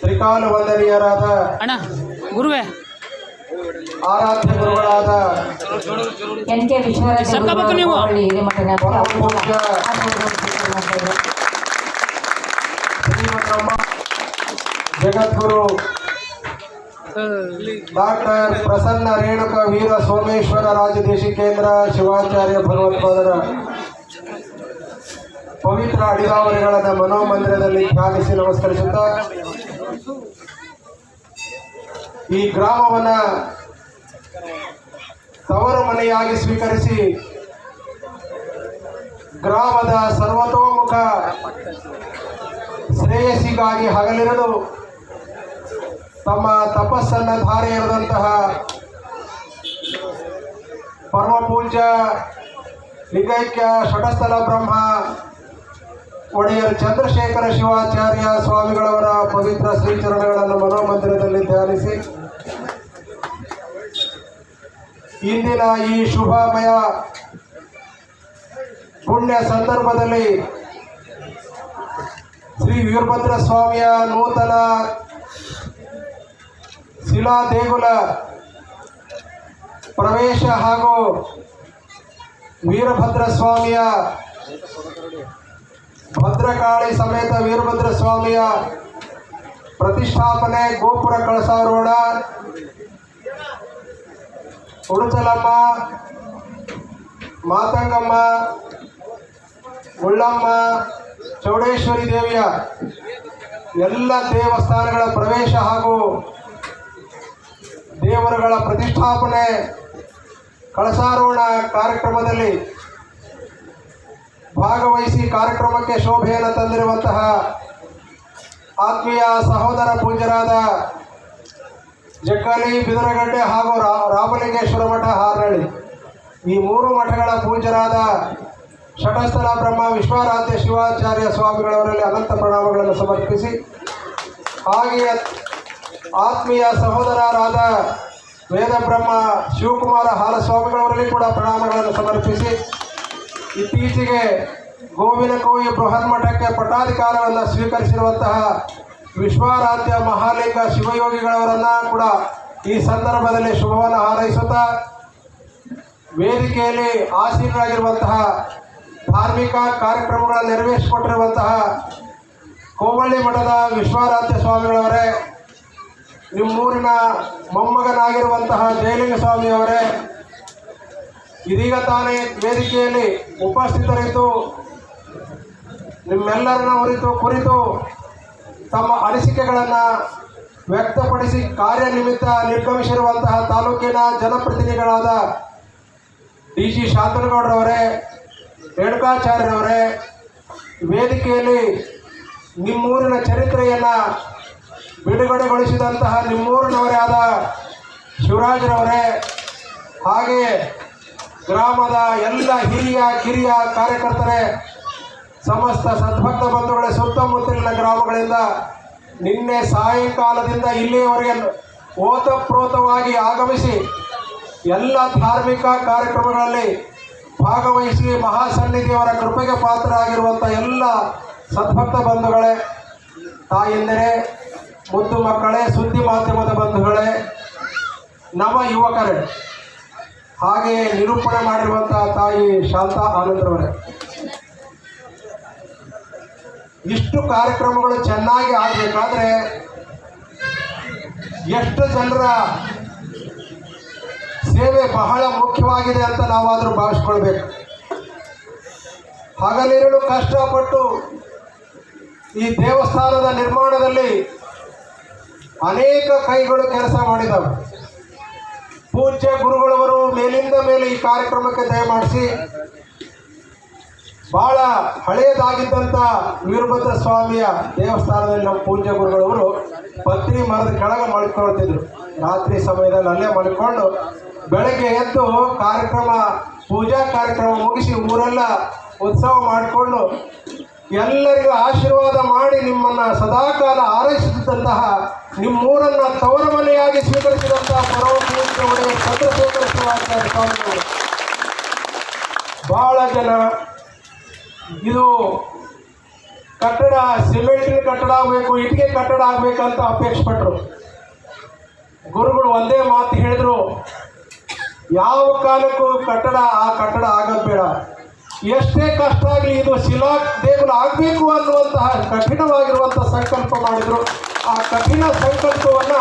ತ್ರಿಕಾಲ ವಂದನೀಯರಾದ ಅಣ್ಣ ಗುರುವೇ ಆರಾಧ್ಯ ಗುರುಗಳಾದ ಎನ್ ಕೆ ವಿಶ್ವರಾಜ ನೀವು. ಜಗದ್ಗುರು ಡಾಕ್ಟರ್ ಪ್ರಸನ್ನ ರೇಣುಕ ವೀರ ಸೋಮೇಶ್ವರ ರಾಜದೇಶಿ ಕೇಂದ್ರ ಶಿವಾಚಾರ್ಯ ಭಗವತ್ಪಾದರ ಪವಿತ್ರ ಅಡಿಗಾವರಿಗಳನ್ನ ಮನೋಮಂದಿರದಲ್ಲಿ ಧ್ಯಾನಿಸಿ ನಮಸ್ಕರಿಸುತ್ತಾ, ಈ ಗ್ರಾಮವನ್ನ ತವರು ಮನೆಯಾಗಿ ಸ್ವೀಕರಿಸಿ, ಗ್ರಾಮದ ಸರ್ವತೋಮುಖ ಶ್ರೇಯಸ್ಸಿಗಾಗಿ ಹಗಲಿರಲು ತಮ್ಮ ತಪಸ್ಸನ್ನ ಧಾರೆ ಇರದಂತಹ ಪರಮ ಪೂಜ್ಯ ಲಿಂಗೈಕ್ಯ ಷಟಸ್ಥಲ ಬ್ರಹ್ಮ ಒಡೆಯರ್ ಚಂದ್ರಶೇಖರ ಶಿವಾಚಾರ್ಯ ಸ್ವಾಮಿಗಳವರ ಪವಿತ್ರ ಶ್ರೀಚರಣಗಳನ್ನು ಮನೋಮಂದಿರದಲ್ಲಿ ಧ್ಯಾನಿಸಿ. ಇಂದಿನ ಈ ಶುಭಮಯ ಪುಣ್ಯ ಸಂದರ್ಭದಲ್ಲಿ ಶ್ರೀ ವೀರಭದ್ರ ಸ್ವಾಮಿಯ ನೂತನ ಶಿಲಾ ದೇಗುಲ ಪ್ರವೇಶ ಹಾಗೂ ವೀರಭದ್ರ ಸ್ವಾಮಿಯ ಭದ್ರಕಾಳಿ ಸಮೇತ ವೀರಭದ್ರ ಸ್ವಾಮಿಯ ಪ್ರತಿಷ್ಠಾಪನೆ ಗೋಪುರ ಕಳಸಾರೋಡ, ಉಡುಚಲಮ್ಮ, ಮಾತಂಗಮ್ಮ ಉಳ್ಳಮ್ಮ ಚೌಡೇಶ್ವರಿ ದೇವಿಯ ಎಲ್ಲ ದೇವಸ್ಥಾನಗಳ ಪ್ರವೇಶ ಹಾಗೂ ದೇವರುಗಳ ಪ್ರತಿಷ್ಠಾಪನೆ ಕಳಸಾರೋಣ ಕಾರ್ಯಕ್ರಮದಲ್ಲಿ ಭಾಗವಹಿಸಿ ಕಾರ್ಯಕ್ರಮಕ್ಕೆ ಶೋಭೆಯನ್ನು ತಂದಿರುವಂತಹ ಆತ್ಮೀಯ ಸಹೋದರ ಪೂಜ್ಯರಾದ ಜಕ್ಕಲಿ, ಬಿದರಗಡ್ಡೆ ಹಾಗೂ ರಾ- ರಾಮಲಿಂಗೇಶ್ವರ ಮಠ ಹಾರನಹಳ್ಳಿ ಈ ಮೂರು ಮಠಗಳ ಪೂಜ್ಯರಾದ ಷಟಸ್ಥಲ ಬ್ರಹ್ಮ ವಿಶ್ವಾರಾಧ್ಯ ಶಿವಾಚಾರ್ಯ ಸ್ವಾಮಿಗಳವರಲ್ಲಿ ಅನಂತ ಪ್ರಣಾಮಗಳನ್ನು ಸಮರ್ಪಿಸಿ, ಹಾಗೆಯೇ ಆತ್ಮೀಯ ಸಹೋದರರಾದ ವೇದ ಬ್ರಹ್ಮ ಶಿವಕುಮಾರ ಹಾಲಸ್ವಾಮಿಗಳವರಲ್ಲಿ ಕೂಡ ಪ್ರಣಾಮಗಳನ್ನು ಸಮರ್ಪಿಸಿ ಇತ್ತೀಚೆಗೆ ಗೋವಿನ ಕೋವಿ ಬೃಹತ್ ಮಠಕ್ಕೆ ಪಟ್ಟಾಧಿಕಾರವನ್ನು ಸ್ವೀಕರಿಸಿರುವಂತಹ ವಿಶ್ವಾರಾಧ್ಯ ಮಹಾಲಿಂಗ ಶಿವಯೋಗಿಗಳವರನ್ನ ಕೂಡ ಈ ಸಂದರ್ಭದಲ್ಲಿ ಶುಭವನ್ನು ಹಾರೈಸುತ್ತಾ ವೇದಿಕೆಯಲ್ಲಿ ಆಸೀನರಾಗಿರುವಂತಹ ಧಾರ್ಮಿಕ ಕಾರ್ಯಕ್ರಮಗಳನ್ನು ನೆರವೇರಿಸಿಕೊಟ್ಟಿರುವಂತಹ ಕೋವಳ್ಳಿ ಮಠದ ವಿಶ್ವಾರಾಧ್ಯ ಸ್ವಾಮಿಗಳವರೇ, ನಿಮ್ಮೂರಿನ ಮೊಮ್ಮಗನಾಗಿರುವಂತಹ ಜಯಲಿಂಗ ಸ್ವಾಮಿಯವರೇ ಇದೀಗ ತಾನೇ ವೇದಿಕೆಯಲ್ಲಿ ಉಪಸ್ಥಿತರಿದ್ದು ನಿಮ್ಮೆಲ್ಲರನ್ನ ಕುರಿತು ಕುರಿತು ತಮ್ಮ ಅನಿಸಿಕೆಗಳನ್ನು ವ್ಯಕ್ತಪಡಿಸಿ ಕಾರ್ಯನಿಮಿತ್ತ ನಿರ್ಗಮಿಸಿರುವಂತಹ ತಾಲೂಕಿನ ಜನಪ್ರತಿನಿಧಿಗಳಾದ ಡಿ ಜಿ ಶಾಂತನಗೌಡರವರೇ, ರೇಣುಕಾಚಾರ್ಯರವರೇ, ವೇದಿಕೆಯಲ್ಲಿ ನಿಮ್ಮೂರಿನ ಚರಿತ್ರೆಯನ್ನು ಬಿಡುಗಡೆಗೊಳಿಸಿದಂತಹ ನಿಮ್ಮೂರಿನವರೇ ಆದ ಶಿವರಾಜ್ರವರೇ, ಹಾಗೆಯೇ ಗ್ರಾಮದ ಎಲ್ಲ ಹಿರಿಯ ಕಿರಿಯ ಕಾರ್ಯಕರ್ತರೇ, ಸಮಸ್ತ ಸದ್ಭಕ್ತ ಬಂಧುಗಳೇ, ಸುತ್ತಮುತ್ತಲಿನ ಗ್ರಾಮಗಳಿಂದ ನಿನ್ನೆ ಸಾಯಂಕಾಲದಿಂದ ಇಲ್ಲಿಯವರೆಗೆ ಓತಪ್ರೋತವಾಗಿ ಆಗಮಿಸಿ ಎಲ್ಲ ಧಾರ್ಮಿಕ ಕಾರ್ಯಕ್ರಮಗಳಲ್ಲಿ ಭಾಗವಹಿಸಿ ಮಹಾಸನ್ನಿಧಿಯವರ ಕೃಪೆಗೆ ಪಾತ್ರರಾಗಿರುವಂಥ ಎಲ್ಲ ಸದ್ಭಕ್ತ ಬಂಧುಗಳೇ, ತಾಯಂದಿರೇ, ಮುದ್ದು ಮಕ್ಕಳೇ, ಸುದ್ದಿ ಮಾಧ್ಯಮದ ಬಂಧುಗಳೇ ನವ ಯುವಕರೇ ಹಾಗೆಯೇ ನಿರೂಪಣೆ ಮಾಡಿರುವಂತಹ ತಾಯಿ ಶಾಂತಾ ಆನಂದ್ರವರೇ. ಇಷ್ಟು ಕಾರ್ಯಕ್ರಮಗಳು ಚೆನ್ನಾಗಿ ಆಗಬೇಕಾದ್ರೆ ಎಷ್ಟು ಜನರ ಸೇವೆ ಬಹಳ ಮುಖ್ಯವಾಗಿದೆ ಅಂತ ನಾವಾದರೂ ಭಾವಿಸ್ಕೊಳ್ಬೇಕು. ಹಗಲಿರುಳು ಕಷ್ಟಪಟ್ಟು ಈ ದೇವಸ್ಥಾನದ ನಿರ್ಮಾಣದಲ್ಲಿ ಅನೇಕ ಕೈಗಳು ಕೆಲಸ ಮಾಡಿದವು. ಪೂಜ್ಯ ಗುರುಗಳವರು ಮೇಲಿಂದ ಮೇಲೆ ಈ ಕಾರ್ಯಕ್ರಮಕ್ಕೆ ದಯಮಾಡಿಸಿ ಬಹಳ ಹಳೆಯದಾಗಿದ್ದಂಥ ವೀರಭದ್ರ ಸ್ವಾಮಿಯ ದೇವಸ್ಥಾನದಲ್ಲಿ ನಮ್ಮ ಪೂಜ್ಯ ಗುರುಗಳವರು ಪತ್ರಿ ಮರದ ಕೆಳಗೆ ಮಲ್ಕೊಳ್ತಿದ್ರು. ರಾತ್ರಿ ಸಮಯದಲ್ಲಿ ಅಲ್ಲೇ ಮಲ್ಕೊಂಡು ಬೆಳಗ್ಗೆ ಎದ್ದು ಕಾರ್ಯಕ್ರಮ, ಪೂಜಾ ಕಾರ್ಯಕ್ರಮ ಮುಗಿಸಿ ಊರೆಲ್ಲ ಉತ್ಸವ ಮಾಡಿಕೊಂಡು ಎಲ್ಲರಿಗೂ ಆಶೀರ್ವಾದ ಮಾಡಿ ನಿಮ್ಮನ್ನ ಸದಾಕಾಲ ಆರೈಸುತ್ತಿದ್ದಂತಹ ನಿಮ್ಮೂರನ್ನ ತವರ ಮನೆಯಾಗಿ ಸ್ವೀಕರಿಸಿದಂತಹ ಪರಮ ಪೂಜ್ಯ ಒಡೆಯ ಚಂದ್ರಶೇಖರ ಶಿವಾಚಾರ್ಯ ಬಹಳ ಜನ ಇದು ಕಟ್ಟಡ, ಸಿಮೆಂಟಿನ ಕಟ್ಟಡ ಆಗಬೇಕು, ಇಟ್ಟಿಗೆ ಕಟ್ಟಡ ಆಗಬೇಕಂತ ಅಪೇಕ್ಷೆ ಪಟ್ಟರು ಗುರುಗಳು ಒಂದೇ ಮಾತು ಹೇಳಿದ್ರು, ಯಾವ ಕಾಲಕ್ಕೂ ಕಟ್ಟಡ, ಆ ಕಟ್ಟಡ ಆಗೋದು ಬೇಡ. ಎಷ್ಟೇ ಕಷ್ಟ ಆಗಲಿ ಇದು ಶಿಲಾ ದೇಗುಲ ಆಗಬೇಕು ಅನ್ನುವಂತಹ ಕಠಿಣವಾಗಿರುವಂಥ ಸಂಕಲ್ಪ ಮಾಡಿದ್ರು. ಆ ಕಠಿಣ ಸಂಕಲ್ಪವನ್ನ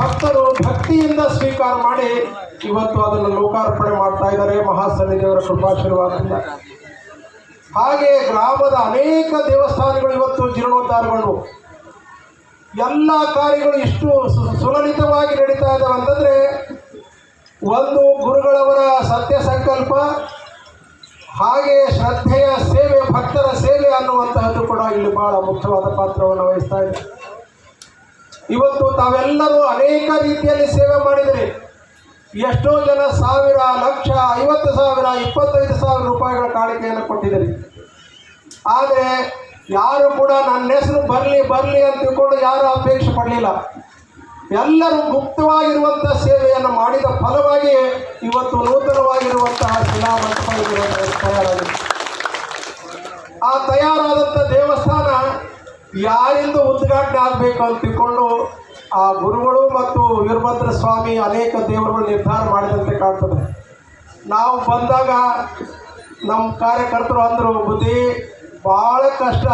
ಭಕ್ತರು ಭಕ್ತಿಯಿಂದ ಸ್ವೀಕಾರ ಮಾಡಿ ಇವತ್ತು ಅದನ್ನು ಲೋಕಾರ್ಪಣೆ ಮಾಡ್ತಾ ಇದ್ದಾರೆ ಮಹಾಸನ್ನಿಧಿಯವರ ಕೃಪಾಶೀರ್ವಾದದಿಂದ. ಹಾಗೆ ಗ್ರಾಮದ ಅನೇಕ ದೇವಸ್ಥಾನಗಳು ಇವತ್ತು ಜೀರ್ಣೋದ್ಧಾರಗೊಂಡು. ಎಲ್ಲ ಕಾರ್ಯಗಳು ಇಷ್ಟು ಸುಲಲಿತವಾಗಿ ನಡೀತಾ ಇದ್ದಾವೆ ಅಂತಂದ್ರೆ ಒಂದು ಗುರುಗಳವರ ಸತ್ಯ ಸಂಕಲ್ಪ ಹಾಗೆ ಶ್ರದ್ಧೆಯ ಸೇವೆ, ಭಕ್ತರ ಸೇವೆ ಅನ್ನುವಂತಹದ್ದು ಕೂಡ ಇಲ್ಲಿ ಬಹಳ ಮುಖ್ಯವಾದ ಪಾತ್ರವನ್ನು ವಹಿಸ್ತಾ ಇದೆ. ಇವತ್ತು ತಾವೆಲ್ಲರೂ ಅನೇಕ ರೀತಿಯಲ್ಲಿ ಸೇವೆ ಮಾಡಿದರೆ. ಎಷ್ಟೋ ಜನ ಸಾವಿರ, ಲಕ್ಷ, ಐವತ್ತು ಸಾವಿರ, ಇಪ್ಪತ್ತೈದು ಸಾವಿರ ರೂಪಾಯಿಗಳ ಕಾಣಿಕೆಯನ್ನು ಕೊಟ್ಟಿದ್ದೀರಿ ಆದರೆ ಯಾರು ಕೂಡ ನನ್ನ ಹೆಸರು ಬರಲಿ ಬರಲಿ ಅಂತ ತಿಳ್ಕೊಂಡು ಯಾರು ಅಪೇಕ್ಷೆ ಪಡಲಿಲ್ಲ. ಎಲ್ಲರೂ ಗುಪ್ತವಾಗಿರುವಂಥ ಸೇವೆಯನ್ನು ಮಾಡಿದ ಫಲವಾಗಿ ಇವತ್ತು ನೂತನವಾಗಿರುವಂತಹ ಶಿಲಾ ಮಂಟಪ ತಯಾರಾಗಿದೆ. ಆ ತಯಾರಾದಂಥ ದೇವಸ್ಥಾನ ಯಾರಿಂದ ಉದ್ಘಾಟನೆ ಆಗಬೇಕು ಅಂತ ತಿಳ್ಕೊಂಡು ಆ ಗುರುಗಳು ಮತ್ತು ವೀರಭದ್ರ ಸ್ವಾಮಿ ಅನೇಕ ದೇವರುಗಳು ನಿರ್ಧಾರ ಮಾಡಿದಂತೆ ಕಾಣ್ತದೆ. ನಾವು ಬಂದಾಗ ನಮ್ಮ ಕಾರ್ಯಕರ್ತರು ಅಂದರು ಬುದ್ಧಿ ಭಾಳ ಕಷ್ಟ.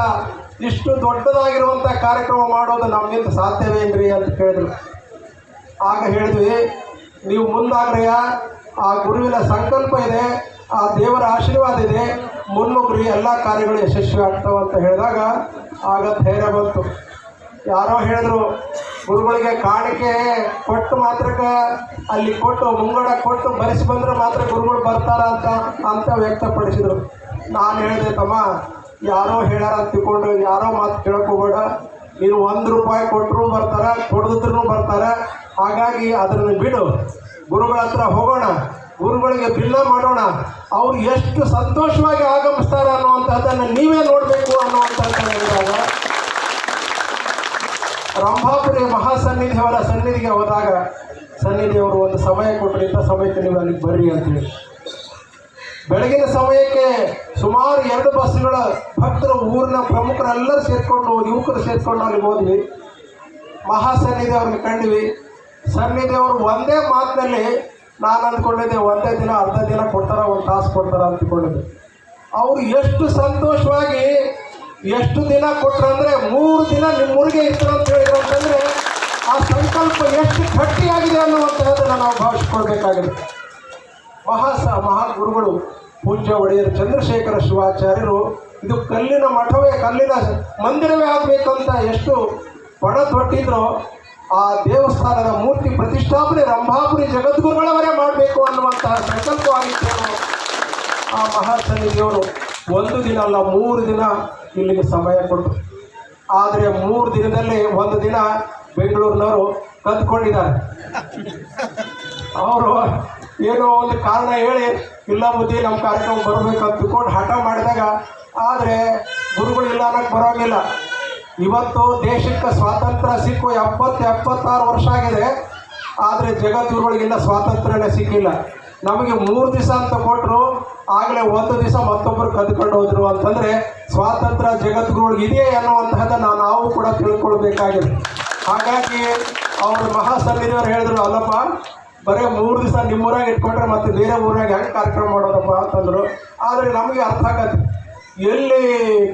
ಇಷ್ಟು ದೊಡ್ಡದಾಗಿರುವಂಥ ಕಾರ್ಯಕ್ರಮ ಮಾಡೋದು ನಮ್ಮಿಂದ ಸಾಧ್ಯವೇನ್ರಿ ಅಂತ ಕೇಳಿದ್ರು. ಆಗ ಹೇಳಿದ್ವಿ, ನೀವು ಮುಂದಾಗ್ರಯ್ಯ ಆ ಗುರುವಿನ ಸಂಕಲ್ಪ ಇದೆ, ಆ ದೇವರ ಆಶೀರ್ವಾದ ಇದೆ ಮುನ್ನುಗ್ರಿ ಎಲ್ಲ ಕಾರ್ಯಗಳು ಯಶಸ್ವಿ ಆಗ್ತಾವೆ ಅಂತ ಹೇಳಿದಾಗ ಆಗ ಧೈರ್ಯ ಬಂತು. ಯಾರೋ ಹೇಳಿದ್ರು, ಗುರುಗಳಿಗೆ ಕಾಣಿಕೆ ಕೊಟ್ಟು ಮಾತ್ರಕ್ಕೆ, ಅಲ್ಲಿ ಕೊಟ್ಟು, ಮುಂಗಡ ಕೊಟ್ಟು ಬರೆಸಿ ಬಂದರೆ ಮಾತ್ರ ಗುರುಗಳು ಬರ್ತಾರ ಅಂತ ಅಂತ ವ್ಯಕ್ತಪಡಿಸಿದ್ರು. ನಾನು ಹೇಳಿದೆ, ತಮ್ಮ ಯಾರೋ ಹೇಳ್ಯಾರ ಅಂತ ತಿಳ್ಕೊಂಡು, ಯಾರೋ ಮಾತು ಕೇಳಕೋಬೇಡ ನೀನು ಒಂದು ರೂಪಾಯಿ ಕೊಟ್ಟರು ಬರ್ತಾರೆ ಕೊಡದ್ರು ಬರ್ತಾರೆ. ಹಾಗಾಗಿ ಅದನ್ನು ಬಿಡು. ಗುರುಗಳ ಹತ್ರ ಹೋಗೋಣ. ಗುರುಗಳಿಗೆ ಬಿಲ್ಲ ಮಾಡೋಣ. ಅವ್ರು ಎಷ್ಟು ಸಂತೋಷವಾಗಿ ಆಗಮಿಸ್ತಾರ ಅನ್ನುವಂಥದ್ದನ್ನು ನೀವೇ ನೋಡಬೇಕು ಅನ್ನುವಂತ ಹೇಳಿದಾಗ ರಂಭಾಪುರಿ ಮಹಾಸನ್ನಿಧಿಯವರ ಸನ್ನಿಧಿಗೆ ಹೋದಾಗ, ಸನ್ನಿಧಿಯವರು ಒಂದು ಸಮಯ ಕೊಟ್ಟರೆ ಇಂಥ ಸಮಯಕ್ಕೆ ನೀವು ಅಲ್ಲಿಗೆ ಬರ್ರಿ ಅಂತೇಳಿ. ಬೆಳಗಿನ ಸಮಯಕ್ಕೆ ಸುಮಾರು ಎರಡು ಬಸ್ಗಳ ಭಕ್ತರು ಊರಿನ ಪ್ರಮುಖರೆಲ್ಲರೂ ಸೇರ್ಕೊಂಡು ಯುವಕರು ಸೇರ್ಕೊಂಡು ಅಲ್ಲಿ ಹೋದ್ವಿ. ಮಹಾಸನ್ನಿಧಿ ಅವ್ರನ್ನ ಕಂಡ್ವಿ. ಸನ್ನಿಧಿಯವರು ಒಂದೇ ಮಾತಿನಲ್ಲಿ, ನಾನು ಅಂದ್ಕೊಂಡಿದ್ದೆ ಒಂದೇ ದಿನ, ಅರ್ಧ ದಿನ ಕೊಡ್ತಾರ, ಒಂದು ತಾಸು ಕೊಡ್ತಾರ ಅಂದ್ಕೊಂಡಿದ್ದೆ ಅವರು ಎಷ್ಟು ಸಂತೋಷವಾಗಿ ಎಷ್ಟು ದಿನ ಕೊಟ್ರಂದ್ರೆ ಮೂರು ದಿನ ನಿಮ್ಮ ಊರಿಗೆ ಇರ್ತಾರೆ ಅಂತ ಹೇಳಿದ್ರು ಅಂತಂದ್ರೆ, ಆ ಸಂಕಲ್ಪ ಎಷ್ಟು ಗಟ್ಟಿಯಾಗಿದೆ ಅನ್ನುವಂಥದ್ದನ್ನು ನಾವು ಭಾವಿಸ್ಕೊಳ್ಬೇಕಾಗಿದೆ. ಮಹಾಸ ಮಹಾಗುರುಗಳು ಪೂಜ್ಯ ಒಡೆಯರು ಚಂದ್ರಶೇಖರ ಶಿವಾಚಾರ್ಯರು, ಇದು ಕಲ್ಲಿನ ಮಠವೇ, ಕಲ್ಲಿನ ಮಂದಿರವೇ ಆಗಬೇಕಂತ ಎಷ್ಟು ಪಣ ತೊಟ್ಟಿದ್ರೋ ಆ ದೇವಸ್ಥಾನದ ಮೂರ್ತಿ ಪ್ರತಿಷ್ಠಾಪನೆ ರಂಭಾಪುರಿ ಜಗದ್ಗುರುಗಳವರೇ ಮಾಡಬೇಕು ಅನ್ನುವಂತಹ ಸಂಕಲ್ಪವಾಗಿತ್ತು. ಆ ಮಹಾಸನ್ನಿಧಿಯವರು ಒಂದು ದಿನ ಅಲ್ಲ, ಮೂರು ದಿನ ಇಲ್ಲಿಗೆ ಸಮಯ ಕೊಟ್ಟರು. ಆದರೆ ಮೂರು ದಿನದಲ್ಲಿ ಒಂದು ದಿನ ಬೆಂಗಳೂರಿನವರು ಕದ್ಕೊಂಡಿದ್ದಾರೆ. ಅವರು ಏನೋ ಒಂದು ಕಾರಣ ಹೇಳಿ, ಇಲ್ಲ ಬುದ್ಧಿ ನಮ್ಮ ಕಾರ್ಯಕ್ರಮ ಬರಬೇಕು ಅಂತ ತಿಳ್ಕೊಂಡು ಹಠ ಮಾಡಿದಾಗ, ಆದರೆ ಗುರುಗಳು ಇಲ್ಲ ಅನ್ನೋಕ್ಕೆ ಬರೋಂಗಿಲ್ಲ. ಇವತ್ತು ದೇಶಕ್ಕೆ ಸ್ವಾತಂತ್ರ್ಯ ಸಿಕ್ಕು ಎಪ್ಪತ್ತು ಎಪ್ಪತ್ತಾರು ವರ್ಷ ಆಗಿದೆ, ಆದರೆ ಜಗದ್ಗುರುಗಳಿಗಿನ್ನ ಸ್ವಾತಂತ್ರ್ಯನೇ ಸಿಕ್ಕಿಲ್ಲ. ನಮಗೆ ಮೂರು ದಿವಸ ಅಂತ ಕೊಟ್ಟರು ಆಗಲೇ ಒಂದು ದಿವಸ ಮತ್ತೊಬ್ಬರು ಕದ್ಕೊಂಡು ಹೋದ್ರು ಅಂತಂದರೆ ಸ್ವಾತಂತ್ರ್ಯ ಜಗದ್ಗುರುಗಳಿಗೆ ಇದೆಯೇ ಅನ್ನುವಂತಹದ್ದನ್ನು ನಾವು ಕೂಡ ತಿಳ್ಕೊಳ್ಬೇಕಾಗಿದೆ. ಹಾಗಾಗಿ ಅವರು ಮಹಾಸನ್ನಿಧಿಯವರು ಹೇಳಿದ್ರು, ಅಲ್ಲಪ್ಪ ಬರೀ ಮೂರು ದಿವಸ ನಿಮ್ಮೂರಾಗ ಇಟ್ಕೊಂಡ್ರೆ ಮತ್ತೆ ಬೇರೆ ಊರಾಗ ಹೆಂಗೆ ಕಾರ್ಯಕ್ರಮ ಮಾಡೋದಪ್ಪ ಅಂತಂದರು. ಆದರೆ ನಮಗೆ ಅರ್ಥ ಆಗತ್ತೆ. ಎಲ್ಲಿ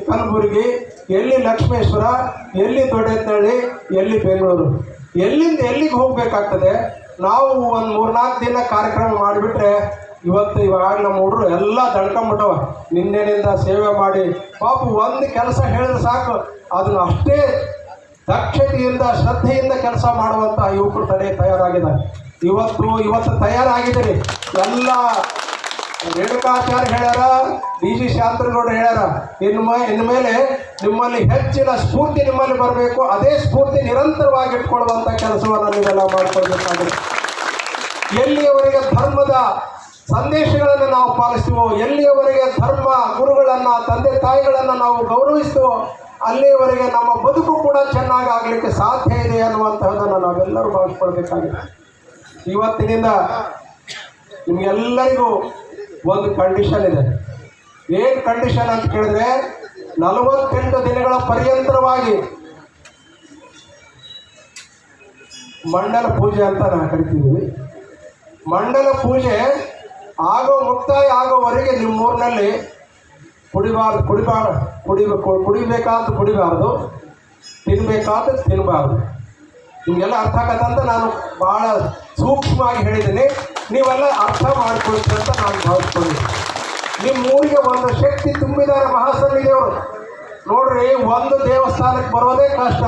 ಕಲಬುರಗಿ, ಎಲ್ಲಿ ಲಕ್ಷ್ಮೇಶ್ವರ, ಎಲ್ಲಿ ದೊಡ್ಡೆತ್ತಳ್ಳಿ ಎಲ್ಲಿ ಬೆಂಗಳೂರು. ಎಲ್ಲಿಂದ ಎಲ್ಲಿಗೆ ಹೋಗಬೇಕಾಗ್ತದೆ? ನಾವು ಒಂದು ಮೂರ್ನಾಲ್ಕು ದಿನ ಕಾರ್ಯಕ್ರಮ ಮಾಡಿಬಿಟ್ರೆ ಇವತ್ತು ಇವಾಗ ನಮ್ಮ ಹುಡುಗರು ಎಲ್ಲ ದಡ್ಕೊಂಬಿಟ್ಟವ. ನಿನ್ನೆನಿಂದ ಸೇವೆ ಮಾಡಿ. ಪಾಪ ಒಂದು ಕೆಲಸ ಹೇಳಿದ್ರೆ ಸಾಕು. ಅದನ್ನ ಅಷ್ಟೇ ದಕ್ಷತೆಯಿಂದ, ಶ್ರದ್ಧೆಯಿಂದ ಕೆಲಸ ಮಾಡುವಂತಹ ಯುವಕರು ತಡೆ ತಯಾರಾಗಿದ್ದಾರೆ. ಇವತ್ತು ಇವತ್ತು ತಯಾರಾಗಿದ್ದೀರಿ. ಎಲ್ಲ ರೇಣುಕಾಚಾರ್ಯ ಹೇಳ್ಯಾರ ಡಿ ಜಿ ಶಾಂತನಗೌಡ ಹೇಳ್ಯಾರ ಇನ್ನು ಇನ್ಮೇಲೆ ನಿಮ್ಮಲ್ಲಿ ಹೆಚ್ಚಿನ ಸ್ಫೂರ್ತಿ ನಿಮ್ಮಲ್ಲಿ ಬರಬೇಕು. ಅದೇ ಸ್ಫೂರ್ತಿ ನಿರಂತರವಾಗಿ ಇಟ್ಕೊಳ್ಳುವಂಥ ಕೆಲಸವನ್ನು ನೀವೆಲ್ಲ ಮಾಡಿಕೊಳ್ಬೇಕಾಗುತ್ತೆ. ಎಲ್ಲಿಯವರೆಗೆ ಧರ್ಮದ ಸಂದೇಶಗಳನ್ನು ನಾವು ಪಾಲಿಸ್ತೀವೋ, ಎಲ್ಲಿಯವರೆಗೆ ಧರ್ಮ ಗುರುಗಳನ್ನು, ತಂದೆ ತಾಯಿಗಳನ್ನು ನಾವು ಗೌರವಿಸ್ತೀವೋ ಅಲ್ಲಿಯವರೆಗೆ ನಮ್ಮ ಬದುಕು ಕೂಡ ಚೆನ್ನಾಗಿ ಆಗಲಿಕ್ಕೆ ಸಾಧ್ಯ ಇದೆ ಅನ್ನುವಂತಹದನ್ನು ನಾವೆಲ್ಲರೂ ಭಾವಿಸ್ಕೊಳ್ಬೇಕಾಗಿದೆ. ಇವತ್ತಿನಿಂದ ನಿಮಗೆಲ್ಲರಿಗೂ ಒಂದು ಕಂಡೀಷನ್ ಇದೆ. ಏನು ಕಂಡೀಷನ್ ಅಂತ ಕೇಳಿದ್ರೆ ನಲವತ್ತೆಂಟು ದಿನಗಳ ಪರ್ಯಂತರವಾಗಿ ಮಂಡಲ ಪೂಜೆ ಅಂತ ನಾವು ಕರಿತೀವಿ ಮಂಡಲ ಪೂಜೆ ಆಗೋ ಮುಕ್ತಾಯ ಆಗೋವರೆಗೆ ನಿಮ್ಮ ಊರಿನಲ್ಲಿ ಕುಡಿಬಾರ್ದು ಕುಡಿಬಾರ್ದು. ಕುಡಿಬೇಕು ಕುಡಿಬೇಕಾದ ಕುಡಿಬಾರ್ದು ತಿನ್ನಬೇಕಾದ್ರೆ ತಿನ್ನಬಾರ್ದು ನಿಮಗೆಲ್ಲ ಅರ್ಥ ಆಗತ್ತಂತ ನಾನು ಭಾಳ ಸೂಕ್ಷ್ಮವಾಗಿ ಹೇಳಿದ್ದೀನಿ. ನೀವೆಲ್ಲ ಅರ್ಥ ಮಾಡ್ಕೊಳ್ತೀರಿ ಅಂತ ನಾನು ಭಾವಿಸ್ತೀನಿ ನಿಮ್ಮ ಊರಿಗೆ ಒಂದು ಶಕ್ತಿ ತುಂಬಿದ್ದಾರೆ ಮಹಾಸನ್ನಿಧಿಯವರು ನೋಡ್ರಿ, ಒಂದು ದೇವಸ್ಥಾನಕ್ಕೆ ಬರೋದೇ ಕಷ್ಟ.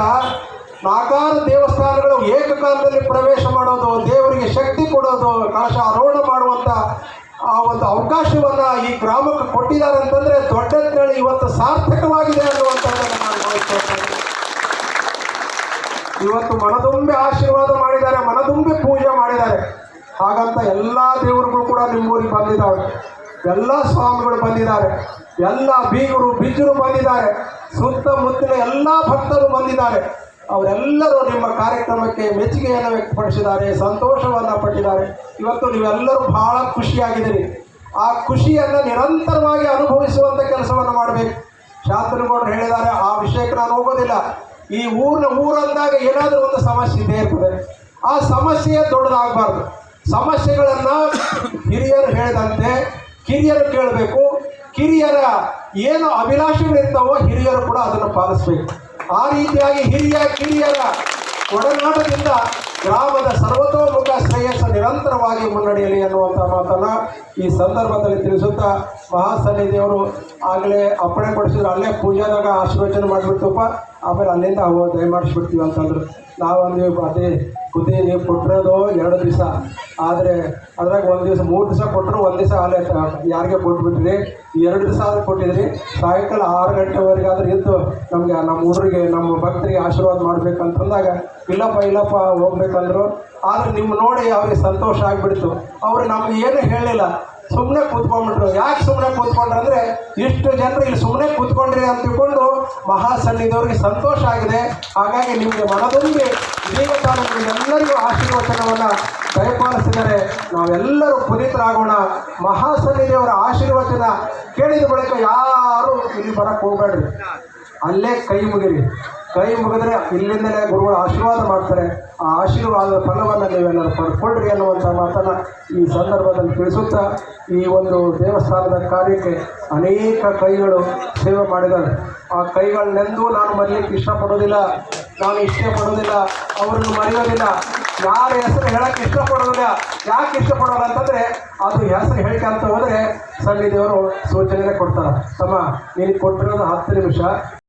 ನಾಲ್ಕಾರು ದೇವಸ್ಥಾನಗಳು ಏಕಕಾಲದಲ್ಲಿ ಪ್ರವೇಶ ಮಾಡೋದು, ದೇವರಿಗೆ ಶಕ್ತಿ ಕೊಡೋದು ಕಳಶಾರೋಹಣ ಮಾಡುವಂಥ ಆ ಒಂದು ಅವಕಾಶವನ್ನ ಈ ಗ್ರಾಮಕ್ಕೆ ಕೊಟ್ಟಿದ್ದಾರೆ ಅಂತಂದ್ರೆ ದೊಡ್ಡಂತೇಳಿ ಇವತ್ತು ಸಾರ್ಥಕವಾಗಿದೆ ಅನ್ನುವಂಥದ್ದನ್ನು ನಾನು ಇವತ್ತು ಮನದುಂಬೆ ಆಶೀರ್ವಾದ ಮಾಡಿದ್ದಾರೆ, ಮನದುಂಬೆ ಪೂಜೆ ಮಾಡಿದ್ದಾರೆ. ಹಾಗಂತ ಎಲ್ಲ ದೇವರುಗಳು ಕೂಡ ನಿಮ್ಮೂರಿಗೆ ಬಂದಿದ್ದಾವೆ. ಎಲ್ಲ ಸ್ವಾಮಿಗಳು ಬಂದಿದ್ದಾರೆ. ಎಲ್ಲ ಬೀಗರು, ಬಿಜ್ಜರು ಬಂದಿದ್ದಾರೆ. ಸುತ್ತಮುತ್ತಲ ಎಲ್ಲ ಭಕ್ತರು ಬಂದಿದ್ದಾರೆ. ಅವರೆಲ್ಲರೂ ನಿಮ್ಮ ಕಾರ್ಯಕ್ರಮಕ್ಕೆ ಮೆಚ್ಚುಗೆಯನ್ನು ವ್ಯಕ್ತಪಡಿಸಿದ್ದಾರೆ, ಸಂತೋಷವನ್ನು ಪಟ್ಟಿದ್ದಾರೆ. ಇವತ್ತು ನೀವೆಲ್ಲರೂ ಬಹಳ ಖುಷಿಯಾಗಿದ್ದೀರಿ. ಆ ಖುಷಿಯನ್ನು ನಿರಂತರವಾಗಿ ಅನುಭವಿಸುವಂಥ ಕೆಲಸವನ್ನು ಮಾಡಬೇಕು. ಶಾಂತನಗೌಡರು ಹೇಳಿದ್ದಾರೆ, ಆ ವಿಷಯಕ್ಕೆ ನಾನು ಹೋಗೋದಿಲ್ಲ. ಈ ಊರಿನ ಊರಂದಾಗ ಏನಾದರೂ ಒಂದು ಸಮಸ್ಯೆ ಇದ್ದೇ ಇರ್ತದೆ ಆ ಸಮಸ್ಯೆ ದೊಡ್ಡದಾಗಬಾರ್ದು. ಸಮಸ್ಯೆಗಳನ್ನು ಹಿರಿಯರು ಹೇಳಿದಂತೆ ಕಿರಿಯರು ಕೇಳಬೇಕು. ಕಿರಿಯರ ಏನು ಅಭಿಲಾಷೆಗಳಿರ್ತಾವೋ ಹಿರಿಯರು ಕೂಡ ಅದನ್ನು ಪಾಲಿಸಬೇಕು. ಆ ರೀತಿಯಾಗಿ ಹಿರಿಯ ಕಿರಿಯರ ಒಡನಾಟದಿಂದ ಗ್ರಾಮದ ಸರ್ವತೋಮುಖ ಶ್ರೇಯಸ್ಸು ನಿರಂತರವಾಗಿ ಮುನ್ನಡೆಯಲಿ ಅನ್ನುವಂಥ ಮಾತನ್ನ ಈ ಸಂದರ್ಭದಲ್ಲಿ ತಿಳಿಸುತ್ತಾ ಮಹಾಸನ್ನಿಧಿಯವರು ಆಗಲೇ ಅಪ್ಪಣೆ ಕೊಡಿಸಿದ್ರು. ಅಲ್ಲೇ ಪೂಜಾದಾಗ ಆಶೀರ್ವಚನ ಮಾಡಿಬಿಡ್ತಪ್ಪ ಆಮೇಲೆ ಅಲ್ಲಿಂದ ಅವು ದಯಮಾಡಿಸ್ಬಿಡ್ತೀವಿ ಅಂತಂದ್ರು. ನಾವೊಂದು ಅದೇ ಬುದ್ಧಿ ನೀವು ಕೊಟ್ಟಿರೋದು ಎರಡು ದಿವಸ. ಆದರೆ ಅದ್ರಾಗ ಒಂದು ದಿವಸ, ಮೂರು ದಿವಸ ಕೊಟ್ಟರು ಒಂದು ದಿವಸ ಅಲ್ಲೇ ಯಾರಿಗೆ ಕೊಟ್ಬಿಟ್ರಿ? ಎರಡು ಸಾವಿರ ಕೊಟ್ಟಿದ್ರಿ. ಸಾಯಂಕಾಲ ಆರು ಗಂಟೆವರೆಗೆ ಆದ್ರೆ ಇದ್ದು ನಮಗೆ ನಮ್ಮ ಊರಿಗೆ, ನಮ್ಮ ಭಕ್ತರಿಗೆ ಆಶೀರ್ವಾದ ಮಾಡ್ಬೇಕಂತಂದಾಗ ಇಲ್ಲಪ್ಪ ಇಲ್ಲಪ್ಪ, ಹೋಗ್ಬೇಕಂದ್ರು. ಆದ್ರೆ ನಿಮ್ಮ ನೋಡಿ ಅವ್ರಿಗೆ ಸಂತೋಷ ಆಗಿಬಿಡ್ತು. ಅವ್ರು ನಮ್ಗೆ ಏನು ಹೇಳಿಲ್ಲ. ಸುಮ್ಮನೆ ಕೂತ್ಕೊಂಡ್ಬಿಟ್ರು. ಯಾಕೆ ಸುಮ್ಮನೆ ಕೂತ್ಕೊಂಡ್ರು ಅಂದ್ರೆ, ಇಷ್ಟು ಜನರು ಇಲ್ಲಿ ಸುಮ್ಮನೆ ಕೂತ್ಕೊಂಡ್ರಿ ಅಂತ ತಿಳ್ಕೊಂಡು ಮಹಾಸನ್ನಿಧವ್ರಿಗೆ ಸಂತೋಷ ಆಗಿದೆ. ಹಾಗಾಗಿ ನಿಮಗೆ ಮನದೊಂದಿಗೆ ಜೀವತಾನ ಎಲ್ಲರಿಗೂ ಆಶೀರ್ವಚನವನ್ನು ದಯಪಾಲಿಸಿದರೆ ನಾವೆಲ್ಲರೂ ಪುನೀತರಾಗೋಣ. ಮಹಾಸನ್ನಿಧಿಯವರ ಆಶೀರ್ವಚನ ಕೇಳಿದ ಬಳಿಕ ಯಾರು ಇಲ್ಲಿ ಬರಕ್ಕೆ ಹೋಗ್ಬೇಡ್ರಿ. ಅಲ್ಲೇ ಕೈ ಮುಗಿರಿ. ಕೈ ಮುಗಿದ್ರೆ ಇಲ್ಲಿಂದಲೇ ಗುರುಗಳು ಆಶೀರ್ವಾದ ಮಾಡ್ತಾರೆ. ಆ ಆಶೀರ್ವಾದದ ಫಲವನ್ನು ನೀವೆಲ್ಲರೂ ಪಡ್ಕೊಳ್ರಿ ಅನ್ನುವಂಥ ಮಾತನ್ನು ಈ ಸಂದರ್ಭದಲ್ಲಿ ತಿಳಿಸುತ್ತಾ ಈ ಒಂದು ದೇವಸ್ಥಾನದ ಕಾರ್ಯಕ್ಕೆ ಅನೇಕ ಕೈಗಳು ಸೇವೆ ಮಾಡಿದ್ದಾರೆ. ಆ ಕೈಗಳನ್ನೆಂದೂ ನಾನು ಮರೀಲಿಕ್ಕೆ ಇಷ್ಟಪಡೋದಿಲ್ಲ ನಾನು ಇಷ್ಟಪಡೋದಿಲ್ಲ ಅವರನ್ನು ಮರೆಯೋದಿಲ್ಲ. ಯಾರ ಹೆಸರು ಹೇಳಕ್ಕೆ ಇಷ್ಟಪಡೋದಿಲ್ಲ. ಯಾಕೆ ಇಷ್ಟಪಡೋಲ್ಲ ಅಂತಂದ್ರೆ, ಅದು ಹೆಸರು ಹೇಳ್ಕೊಂತ ಹೋದ್ರೆ ಸನ್ನಿಧಿಯವರು ಸೂಚನೆ ಕೊಡ್ತಾರೆ. ತಮ್ಮ, ನೀನು ಕೊಟ್ಟಿರೋದು ಹತ್ತು ನಿಮಿಷ.